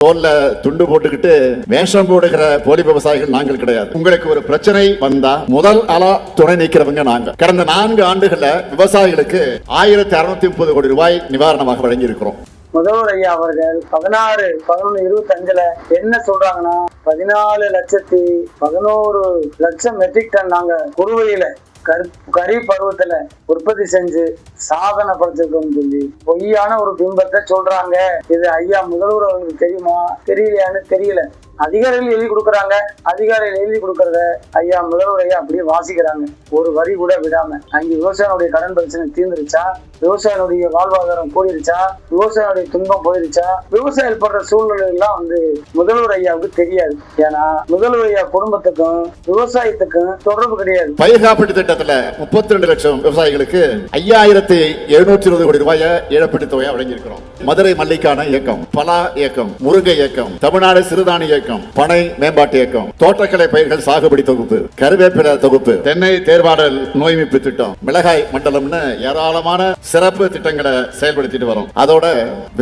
தோல்ல துண்டு போட்டுக்கிட்டு வேஷம் போடுகிற போலி விவசாயிகள் நாங்கள் கிடையாது. உங்களுக்கு ஒரு பிரச்சனை வந்தா முதல் அலா துணை நிற்கிறவங்க நாங்க. கடந்த நான்கு ஆண்டுகள்ல விவசாயிகளுக்கு ஆயிரத்தி அறுநூத்தி முப்பது கோடி ரூபாய் நிவாரணமாக வழங்கி இருக்கிறோம் முதல்வர் ஐயா அவர்கள் பதினாறு பதினொன்று இருபத்தி அஞ்சுல என்ன சொல்றாங்கன்னா பதினாலு லட்சத்தி பதினோரு லட்சம் மெட்ரிக் டன் நாங்க குறுவையில கரு கரி பருவத்துல உற்பத்தி செஞ்சு சாதனை படைச்சிருக்கோம்னு சொல்லி பொய்யான ஒரு பிம்பத்தை சொல்றாங்க. இது ஐயா முதல்வர் அவர்களுக்கு தெரியுமா? தெரியலையான்னு தெரியல. அதிகாரிகள் எழுதி கொடுக்குறாங்க. அதிகாரிகள் எழுதி கொடுக்கறத ஐயா முதல்வர் ஐயா அப்படியே வாசிக்கிறாங்க. ஒரு வரி கூட விடாம. அங்கே விவசாயினுடைய கடன் பிரச்சனை தீர்ந்துருச்சா? விவசாயினுடைய வாழ்வாதாரம் போயிருச்சா? விவசாயினுடைய துன்பம் போயிருச்சா? விவசாயிகள் படுற சூழ்நிலை எல்லாம் வந்து முதல்வர் ஐயாவுக்கு தெரியாது. ஏன்னா முதல்வர் ஐயா குடும்பத்துக்கும் விவசாயத்துக்கும் தொடர்பு கிடையாது. பயிர் காப்பீட்டு மாநிலத்தில் முப்பத்தி ரெண்டு லட்சம் விவசாயிகளுக்கு ஐயாயிரத்தி எழுநூற்றி இருபது கோடி ரூபாயை இழப்பீட்டு தொகையை வழங்கியிருக்கிறோம். மதுரை மல்லிக்கான இயக்கம் பலா இயக்கம் முருங்கை இயக்கம் தமிழ்நாடு சிறுதானி இயக்கம் பனை மேம்பாட்டு இயக்கம் தோட்டக்கலை பயிர்கள் சாகுபடி தொகுப்பு கருவேப்பிலை தொகுப்பு தென்னை தேர்வாடல் நோய்மிப்பு திட்டம் மிளகாய் மண்டலம்னு ஏராளமான சிறப்பு திட்டங்களை செயல்படுத்திட்டு வரோம். அதோட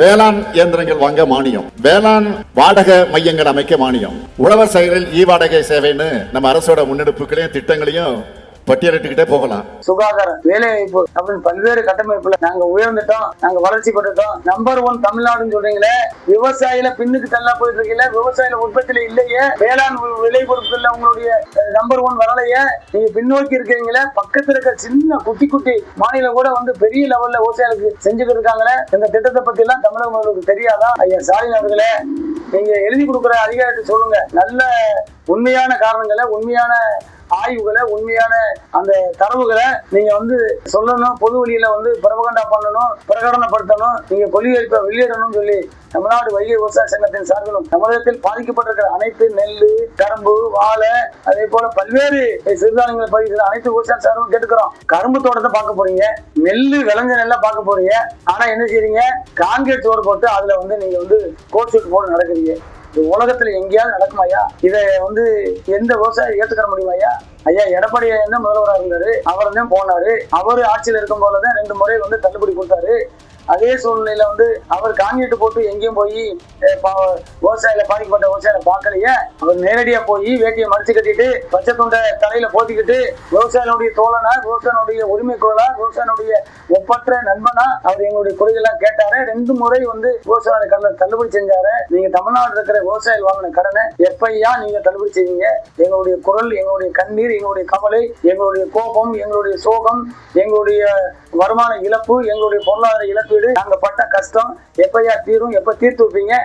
வேளாண் இயந்திரங்கள் வாங்க மானியம். வேளாண் வாடகை மையங்கள் அமைக்க மானியம். உழவர் செயலில் இ வாடகை சேவைன்னு நம்ம அரசோட முன்னெடுப்புகளையும் திட்டங்களையும் பட்டியலிட்டுக்கிட்டே போகலாம். சுகாதாரம் வேலை வாய்ப்பு அப்படின்னு பல்வேறு கட்டமைப்புல நாங்க உயர்ந்துட்டோம். நாங்க வளர்ச்சி பெற்றுட்டோம். நம்பர் ஒன் தமிழ்நாடுன்னு சொல்றீங்களே விவசாயில பின்னுக்கு தள்ளா போயிட்டு இருக்கீங்க. விவசாயில உற்பத்தியில இல்லையே. வேளாண் விலை விளை பொருட்கள்ல உங்களுடைய நம்பர் ஒன் வரலையே. நீங்க பின்னோக்கி இருக்கீங்களே. பக்கத்துல இருக்க சின்ன குட்டி குட்டி மாநிலம் கூட வந்து பெரிய லெவல்ல விவசாயிகளுக்கு செஞ்சுக்கிட்டு இருக்காங்களே. இந்த திட்டத்தை பத்தி எல்லாம் தமிழக முதல்வருக்கு தெரியாதா? ஐயா ஸ்டாலின் அவர்களே நீங்க எழுதி கொடுக்குற அதிகாரத்தை சொல்லுங்க. நல்ல உண்மையான காரணங்களை உண்மையான ஆய்வுகளை உண்மையான அந்த தரவுகளை நீங்க வந்து சொல்லணும் பொது வழியில வந்து பிரபகண்டா பண்ணணும் பிரகடனப்படுத்தணும் நீங்க கொள்கையளிப்ப வெளியிடணும்னு சொல்லி தமிழ்நாடு வைகை விவசாய சங்கத்தின் சார்பிலும் தமிழகத்தில் பாதிக்கப்பட்டிருக்கிற அனைத்து நெல் கரும்பு வாழை அதே போல பல்வேறு சிறுதானியங்களை பயிர்கள் அனைத்து விவசாய சார்பிலும் கேட்டுக்கிறோம். கரும்பு தோட்டத்தை பார்க்க போறீங்க நெல் விளைஞ்ச நெல்லை பார்க்க போறீங்க ஆனா என்ன செய்றீங்க? கான்கிரீட் சோறு போட்டு அதுல வந்து நீங்க வந்து கோட் ஷூட் போட்டு நடக்கிறீங்க. உலகத்துல எங்கேயாவது நடக்குமாயா இதை வந்து எந்த விவசாயி ஏத்துக்கிற முடியுமாயா ஐயா எடப்பாடி தான் முதல்வராக இருந்தாரு? அவர் தான் போனாரு. அவரு ஆட்சியில் இருக்கும் போலதான் ரெண்டு முறை வந்து தள்ளுபடி கொடுத்தாரு. அதே சூழ்நிலையில வந்து அவர் காங்கிட்டு போட்டு எங்கேயும் போய் விவசாயில பாதிக்கப்பட்ட விவசாயில பார்க்கலையே அவர் நேரடியா போய் வேட்டியை மடிச்சு கட்டிட்டு பச்சை துண்டை தலையில போத்திக்கிட்டு விவசாயினுடைய தோழனா விவசாயினுடைய உரிமை குரலா விவசாயினுடைய ஒப்பற்ற நண்பனா அவர் எங்களுடைய குறைகள்லாம் கேட்டாரு. ரெண்டு முறை வந்து விவசாய கடனை தள்ளுபடி செஞ்சாரு. நீங்க தமிழ்நாடு இருக்கிற விவசாயிகள் வாங்கின கடனை எப்பையா நீங்க தள்ளுபடி செய்வீங்க? எங்களுடைய குரல் எங்களுடைய கண்ணீர் எங்களுடைய கவலை எங்களுடைய கோபம் எங்களுடைய சோகம் எங்களுடைய வருமான இழப்பு எங்களுடைய பொருளாதார இழப்பீடு நாங்க பட்ட கஷ்டம் எப்பையா தீரும் எப்ப தீர்த்து வைப்பீங்க?